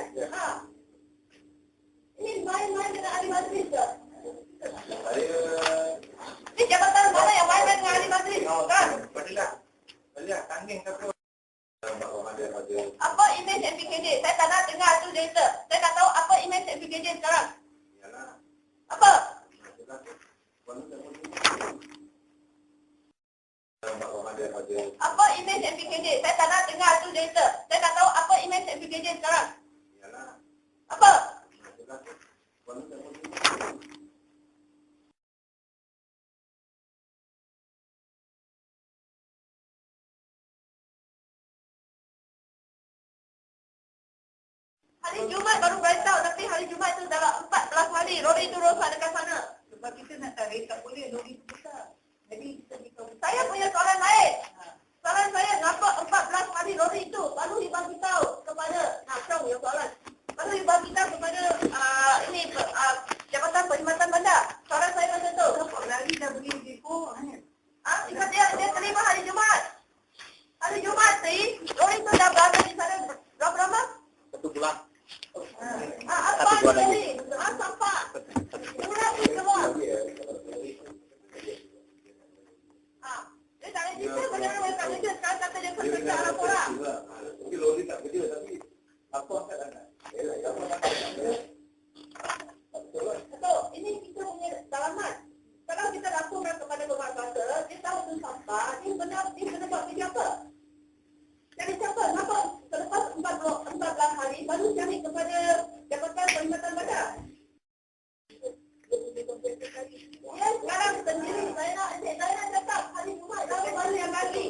Ha. Ini main-main dengan ahli majlis ke? Saya Ini jabatan mana yang main-main dengan ahli majlis? Kan? Badilah. Badilah tanding satu. Mak Ramadan ada. Apa imej MPKJ? Saya tak nak dengar tu cerita. Saya tak tahu apa imej MPKJ sekarang. Yalah. Apa? Apa imej MPKJ? Saya tak nak dengar tu cerita. Saya tak tahu apa imej MPKJ sekarang. Apa? Hari Jumaat baru beritahu tapi hari Jumaat tu dalam 14 hari lori tu rosak dekat sana. Sebab kita nak tarik tak boleh lori tu besar. Jadi kita dikau Saya punya soalan lain. Soalan saya kenapa 14 hari lori itu baru dibagi tahu kepada nah Syong yang soalan. Baru dibagi tahu kepada uh, ini uh, Jabatan Perkhidmatan Bandar. Soalan saya macam tu. Nampak lari dah beli depo hanya. Ah, ha? dia dia terima hari Jumaat. Hari Jumaat ni lori itu dah berada di sana berapa lama? Satu bulan. Ah, apa Satu bulan ni? Ah, sampah. Murah tu semua. Ah, dia tak ada cerita bagaimana dia tak kerja. Sekarang kata dia Yalah, apa nak kerja? Betul lah. Betul. Ini kita punya dalaman. Kalau kita laporkan kepada pembuat kuasa, dia tahu tu sampah, dia benar, dia kena buat kerja apa? Jadi siapa? Kenapa selepas 14, 14 hari baru cari kepada Jabatan Perkhidmatan Bandar? Ya, sekarang sendiri saya nak, saya nak cakap hari Jumaat, tapi baru yang bagi.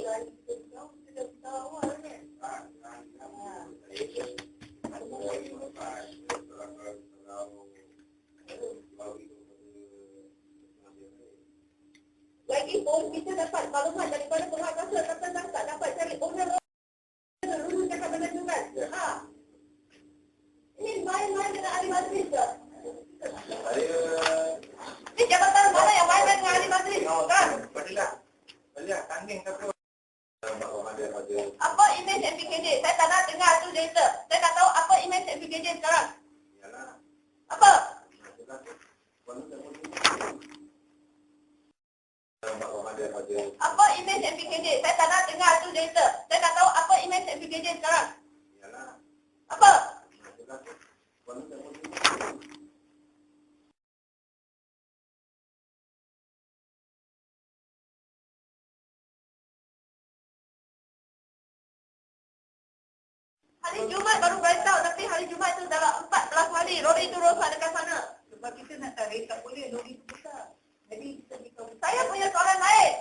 Lagi pun kita dapat maklumat daripada pihak kuasa kata dah tak dapat cari owner Dulu cakap benar juga. Ha. Ini main-main dengan ahli majlis ke? Saya Ini jabatan mana yang main-main dengan ahli majlis? Kan? Badilah. Badilah tanding satu. Mak Ramadan ada. Apa imej MPKJ? Saya tak nak dengar tu cerita. Saya tak tahu apa imej MPKJ sekarang. Yalah. Apa? Apa imej MPKJ? Saya tak nak dengar tu cerita. Saya tak tahu apa imej MPKJ sekarang. Yalah. Apa? Hari Jumaat baru beritahu tapi hari Jumaat tu dalam 14 hari lori tu rosak dekat sana. Sebab kita nak tarik tak boleh lori tu besar. Jadi kita Saya punya soalan lain.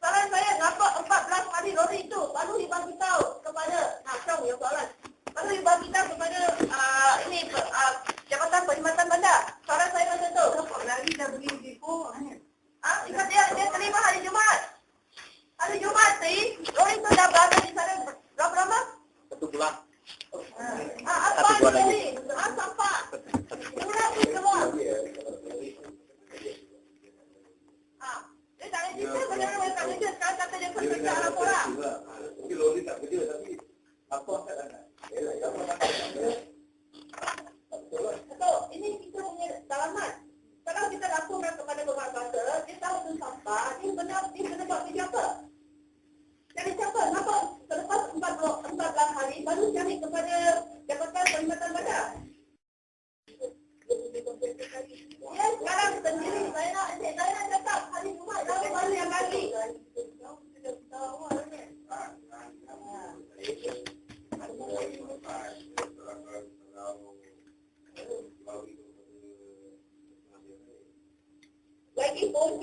Soalan saya kenapa 14 hari lori itu baru dibagi tahu kepada nah Syong yang soalan. Baru dibagi tahu kepada uh, ini uh, Jabatan Perkhidmatan Bandar. Soalan saya macam tu. Nampak lari dah beli depo hanya. Ah, ha? dia dia terima hari Jumaat. Jumaat ni lori itu dah berada di sana berapa lama? Satu bulan. Ah, apa Satu bulan ni? Ah, sampah. Murah tu semua. Ah, dia tak ada cerita bagaimana dia tak kerja. Sekarang kata dia kerja laporan. Tapi lori tak kerja tapi apa sana? Yalah,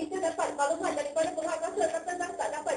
kita dapat maklumat daripada pengawasan kata tak dapat